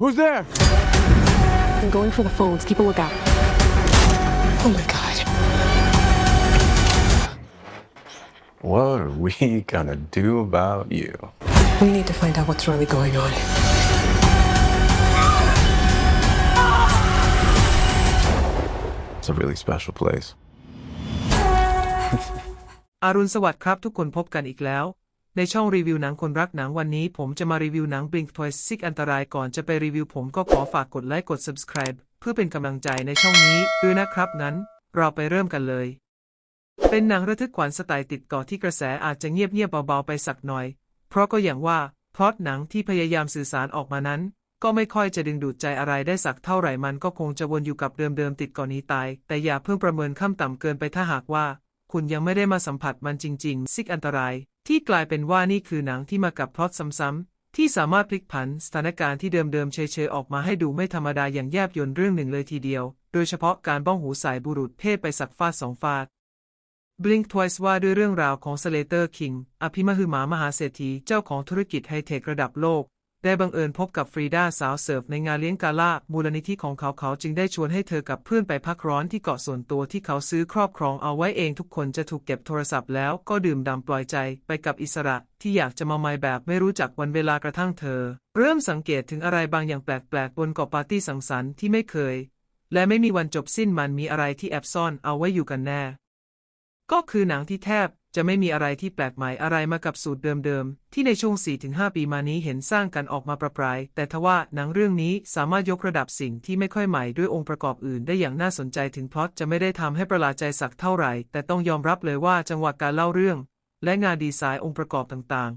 Who's there? I'm going for the phones. Keep a lookout. Oh my god. What are we gonna do about you? We need to find out what's really going on. It's a really special place. อารุณสวัสดิ์ครับทุกคนพบกันอีกแล้ว ในช่องรีวิวหนังคนรักหนังวันนี้ผมจะมารีวิวหนัง Blink Twice ซิกอันตรายก่อนจะไปรีวิวผมก็ขอฝากกดไลค์กด subscribe เพื่อเป็นกำลังใจในช่องนี้ด้วยนะครับงั้น เราไปเริ่มกันเลย เป็นหนังระทึกขวัญสไตล์ติดเกาะที่กระแสอาจจะเงียบๆเบาๆไปสักหน่อย เพราะก็อย่างว่าพล็อตหนังที่พยายามสื่อสารออกมานั้น ก็ไม่ค่อยจะดึงดูดใจอะไรได้สักเท่าไหร่มันก็คงจะวนอยู่กับเดิมๆติดก่อนนี้ตาย แต่อย่าเพิ่งประเมินขั้มต่ำเกินไปถ้าหากว่า คุณยังไม่ได้มาสัมผัสมันจริง ๆ ซิกอันตราย ที่กลายเป็นว่านี่คือหนังที่มากับพล็อตซ้ำๆที่สามารถพลิกผันสถานการณ์ที่เดิมๆเฉยๆออกมาให้ดูไม่ธรรมดาอย่างแยบยลเรื่องหนึ่งเลยทีเดียว โดยเฉพาะการบ้องหูสายบุรุษเพศไปสักฟาดสองฟาด Blink Twice ว่าด้วยเรื่องราวของสเลเตอร์คิง อภิมหึมามหาเศรษฐีเจ้าของธุรกิจไฮเทคระดับโลก ได้บังเอิญพบกับฟรีดาสาวเสิร์ฟในงานเลี้ยงกาล่ามูลนิธิของเขาเขาจึงได้ชวนให้เธอกับเพื่อนไปพักร้อนที่เกาะส่วนตัวที่เขาซื้อครอบครองเอาไว้เองทุกคนจะถูกเก็บโทรศัพท์แล้วก็ดื่มด่ำปล่อยใจไปกับอิสระที่อยากจะมาไม่แบบไม่รู้จักวันเวลากระทั่งเธอ เริ่มสังเกตถึงอะไรบางอย่างแปลกๆบนเกาะปาร์ตี้สังสรรค์ที่ไม่เคย และไม่มีวันจบสิ้นมันมีอะไรที่แอบซ่อนเอาไว้อยู่กันแน่ ก็คือหนังที่แทบ จะไม่มีอะไรที่แปลกใหม่อะไรมากับสูตรเดิมๆ ที่ในช่วง 4-5 ปีมานี้เห็นสร้างกันออกมาประปราย แต่ทว่าหนังเรื่องนี้สามารถยกระดับสิ่งที่ไม่ค่อยใหม่ด้วยองค์ประกอบอื่นได้อย่างน่าสนใจถึงพล็อตจะไม่ได้ทำให้ประหลาดใจสักเท่าไหร่ แต่ต้องยอมรับเลยว่าจังหวะการเล่าเรื่อง และงานดีไซน์องค์ประกอบต่าง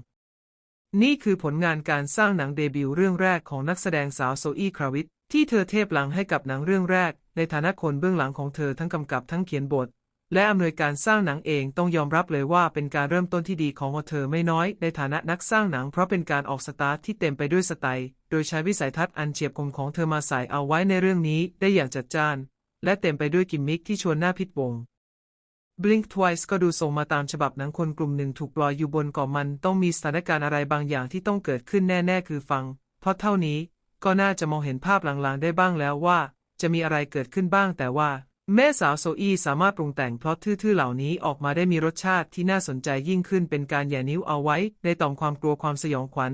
ๆ นี่คือผลงานการสร้างหนังเดบิวต์เรื่องแรกของนักแสดงสาวโซอี้คราวิทที่เธอเทพหลังให้กับหนังเรื่องแรก ในฐานะคนเบื้องหลังของเธอทั้งกำกับทั้งเขียนบท และอำนวยการสร้างหนังเองต้องยอมรับเลยว่าเป็นการเริ่มต้นที่ดีของเธอไม่น้อย ในฐานะนักสร้างหนังเพราะเป็นการออกสตาร์ทที่เต็มไปด้วยสไตล์ โดยใช้วิสัยทัศน์อันเฉียบคมของเธอมาใส่เอาไว้ในเรื่องนี้ได้อย่างจัดจ้าน และเต็มไปด้วยกิมมิคที่ชวนหน้าพิศวง Blink Twice ก็ดูส่งมาตามฉบับหนังคนกลุ่มหนึ่งถูกปล่อยอยู่บนเกาะมันต้องมีสถานการณ์อะไรบางอย่างที่ต้องเกิดขึ้นแน่ ๆ คือฟัง เพราะเท่านี้ก็น่าจะมองเห็นภาพลางๆ ได้บ้างแล้วว่า จะมีอะไรเกิดขึ้นบ้างแต่ว่า แม่สาวโซอี้สามารถปรุงแต่งพล็อตทื่อๆเหล่านี้ออกมาได้มีรสชาติที่น่าสนใจยิ่งขึ้นเป็นการแหย่นิ้วเอาไว้ ในต่อมความกลัวความสยองขวัญ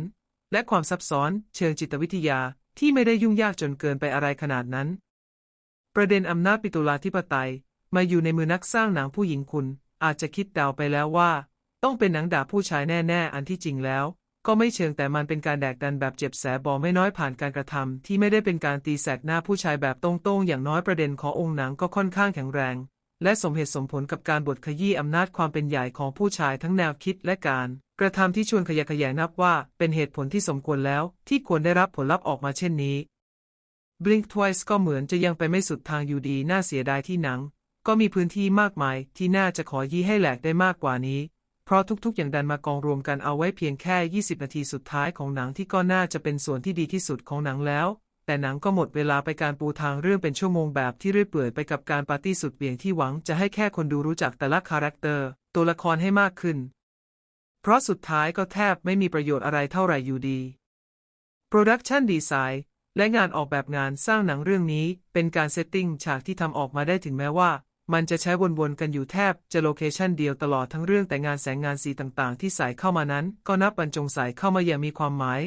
และความซับซ้อนเชิงจิตวิทยาที่ไม่ได้ยุ่งยากจนเกินไปอะไรขนาดนั้น ประเด็นอำนาจปิตุลาธิปไตย มาอยู่ในมือนักสร้างหนังผู้หญิงคุณ อาจจะคิดเดาไปแล้วว่า ต้องเป็นหนังด่าผู้ชายแน่ ๆ อันที่จริงแล้ว ก็ไม่เชิงแต่มันเป็นการแดกดันแบบเจ็บแสบอไม่น้อยผ่านการกระทำที่ไม่ได้เป็นการตีแสกหน้าผู้ชายแบบตรงๆ อย่างน้อยประเด็นขององค์หนังก็ค่อนข้างแข็งแรง และสมเหตุสมผลกับการบดขยี้อำนาจความเป็นใหญ่ของผู้ชายทั้งแนวคิดและการ กระทำที่ชวนขยะแขยงนับว่าเป็นเหตุผลที่สมควรแล้ว ที่ควรได้รับผลลัพธ์ออกมาเช่นนี้ Blink Twice ก็เหมือนจะยังไปไม่สุดทางอยู่ดีน่าเสียดายที่หนัง ก็มีพื้นที่มากมายที่น่าจะขอยี่ให้แหลกได้มากกว่านี้ เพราะทุกๆ อย่างดันมากองรวมกันเอาไว้เพียงแค่ 20 นาทีสุดท้ายของหนังที่ก็น่าจะเป็นส่วนที่ดีที่สุดของหนังแล้ว แต่หนังก็หมดเวลาไปการปูทางเรื่องเป็นชั่วโมงแบบที่เรื่อยเปื่อยไปกับการปาร์ตี้สุดเบี่ยงที่หวังจะให้แค่คนดูรู้จักแต่ละคาแรคเตอร์ ตัวละครให้มากขึ้น เพราะสุดท้ายก็แทบไม่มีประโยชน์อะไรเท่าไหร่อยู่ดี Production Design และงานออกแบบงานสร้างหนังเรื่องนี้เป็นการเซตติ้งฉากที่ทำออกมาได้ถึงแม้ว่า มันจะใช้วนๆกันอยู่แทบจะโลเคชันเดียวตลอดทั้งเรื่องแต่งานแสงงานสีต่างๆ ที่ใส่เข้ามานั้น ก็นับบรรจงใส่เข้ามาอย่างมีความหมาย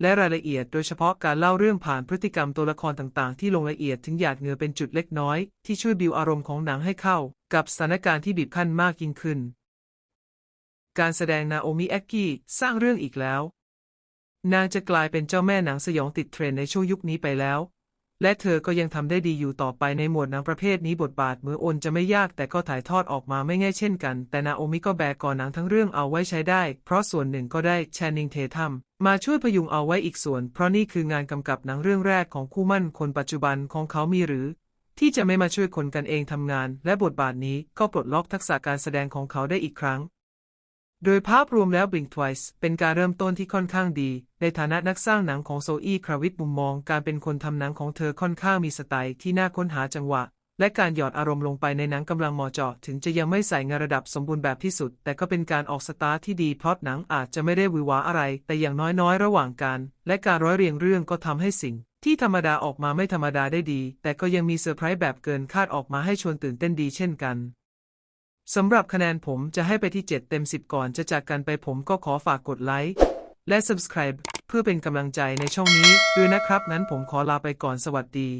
และรายละเอียดโดยเฉพาะการเล่าเรื่องผ่านพฤติกรรมตัวละครต่างๆ ที่ลงละเอียดถึงหยาดเหงื่อเป็นจุดเล็กน้อย ที่ช่วยบิวอารมณ์ของหนังให้เข้า กับสถานการณ์ที่บีบคั้นมากยิ่งขึ้น การแสดงนาโอมิแอกกี้สร้างเรื่องอีกแล้ว นางจะกลายเป็นเจ้าแม่หนังสยองติดเทรนในช่วงยุคนี้ไปแล้ว และเธอก็ยังทำได้ดีอยู่ต่อไปในหมวดหนังประเภทนี้บทบาทมือโอนจะไม่ยากแต่ก็ถ่ายทอดออกมาไม่ง่ายเช่นกัน แต่นาโอมิก็แบกก่อนหนังทั้งเรื่องเอาไว้ใช้ได้ เพราะส่วนหนึ่งก็ได้แชนนิงเททัมมาช่วยพยุงเอาไว้อีกส่วน เพราะนี่คืองานกำกับหนังเรื่องแรกของคู่มั่นคนปัจจุบันของเขามีหรือ ที่จะไม่มาช่วยคนกันเองทำงาน และบทบาทนี้ก็ปลดล็อกทักษะการแสดงของเขาได้อีกครั้ง โดยภาพรวมแล้ว Blink Twice เป็นการเริ่มต้นที่ค่อนข้างดี ในฐานะนักสร้างหนังของโซอี้คราวิทมุมมองการเป็นคนทำหนังของเธอค่อนข้างมีสไตล์ที่น่าค้นหาจังหวะ และการหยอดอารมณ์ลงไปในหนังกำลังมาะเจาะถึงจะยังไม่ใส่งานระดับสมบูรณ์แบบที่สุด แต่ก็เป็นการออกสตาร์ทที่ดีเพราะหนังอาจจะไม่ได้วือหวาอะไร แต่อย่างน้อยๆ ระหว่างการ และการร้อยเรียงเรื่องก็ทำให้สิ่ง ที่ธรรมดาออกมาไม่ธรรมดาได้ดี แต่ก็ยังมีเซอร์ไพรส์แบบเกินคาดออกมาให้ชวนตื่นเต้นดีเช่นกัน สำหรับคะแนนผมจะให้ไปที่ 7 เต็ม 10 ก่อนจะจากกันไปผมก็ขอฝากกดไลค์และ subscribe เพื่อเป็นกำลังใจในช่องนี้ด้วยนะครับ งั้นผมขอลาไปก่อนสวัสดี